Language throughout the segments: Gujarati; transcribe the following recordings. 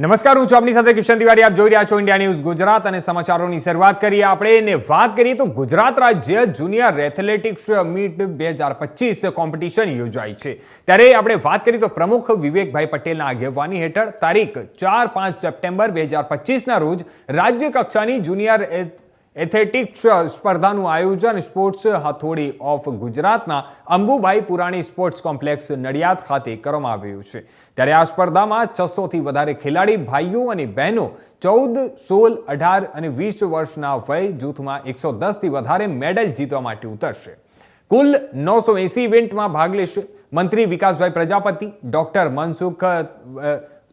નમસ્કાર, હું છું આપની સાથે કિશન તિવારી. આપ જોઈ રહ્યા છો ઇન્ડિયા ન્યૂઝ ગુજરાત અને સમાચારોની શરૂઆત કરીએ આપણે. એને વાત કરીએ તો ગુજરાત રાજ્ય જુનિયર એથ્લેટિક્સ મીટ બે હજાર પચીસ કોમ્પિટિશન યોજાઈ છે. ત્યારે આપણે વાત કરીએ તો પ્રમુખ વિવેકભાઈ પટેલના આગેવાની હેઠળ તારીખ ચાર પાંચ સપ્ટેમ્બર બે હજાર પચીસના રોજ રાજ્ય કક્ષાની જુનિયર એથ- એથ્લેટિક્સ સ્પર્ધાનું આયોજન સ્પોર્ટ્સ હથોડી ઓફ ગુજરાતના અંબુભાઈ પુરાણી સ્પોર્ટ્સ કોમ્પ્લેક્સ નડિયાદ ખાતે કરવામાં આવ્યું છે. ત્યારે આ સ્પર્ધામાં છસોથી વધારે ખેલાડી, ભાઈઓ અને બહેનો ચૌદ, સોળ, અઢાર અને વીસ વર્ષના વય જૂથમાં એકસો દસથી વધારે મેડલ જીતવા માટે ઉતરશે. કુલ નવસો એસી ઇવેન્ટમાં ભાગ લેશે મંત્રી Vikasbhai Prajapati, doctor Mansukh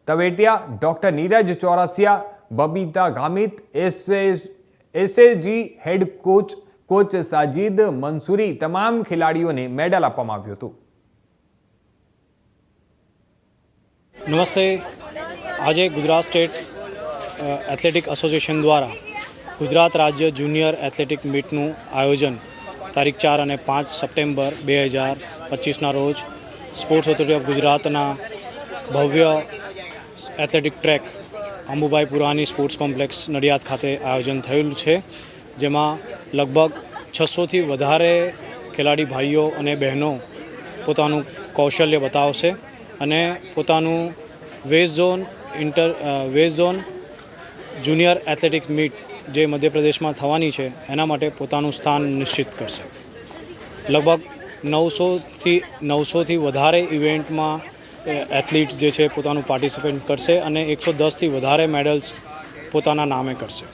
Tavetiya, doctor Neeraj Chaurasia, Babita Gamit SS SAG head coach coach Sajid Mansuri તમામ ખેલાડીઓને મેડલ આપવામાં આવ્યું હતું. નમસ્તે. આજે ગુજરાત સ્ટેટ એથ્લેટિક એસોસિએશન દ્વારા ગુજરાત રાજ્ય જુનિયર એથ્લેટિક મીટનું આયોજન તારીખ ચાર અને પાંચ સપ્ટેમ્બર બે હજાર પચીસના રોજ સ્પોર્ટ્સ ઓથોરિટી ઓફ ગુજરાતના ભવ્ય athletic track Ambubhai Purani sports complex Nadiad ખાતે આયોજન થયેલું છે, જેમાં લગભગ છસોથી વધારે ખેલાડી ભાઈઓ અને બહેનો પોતાનું કૌશલ્ય બતાવશે અને પોતાનું west zone inter west zone junior athletic meet જે મધ્યપ્રદેશમાં થવાની છે, એના માટે પોતાનું સ્થાન નિશ્ચિત કરશે. લગભગ નવસોથી નવસોથી વધારે ઇવેન્ટમાં એથ્લીટ્સ જે છે પોતાનું પાર્ટિસિપેટ કરશે અને એકસો દસથી વધારે મેડલ્સ પોતાના નામે કરશે.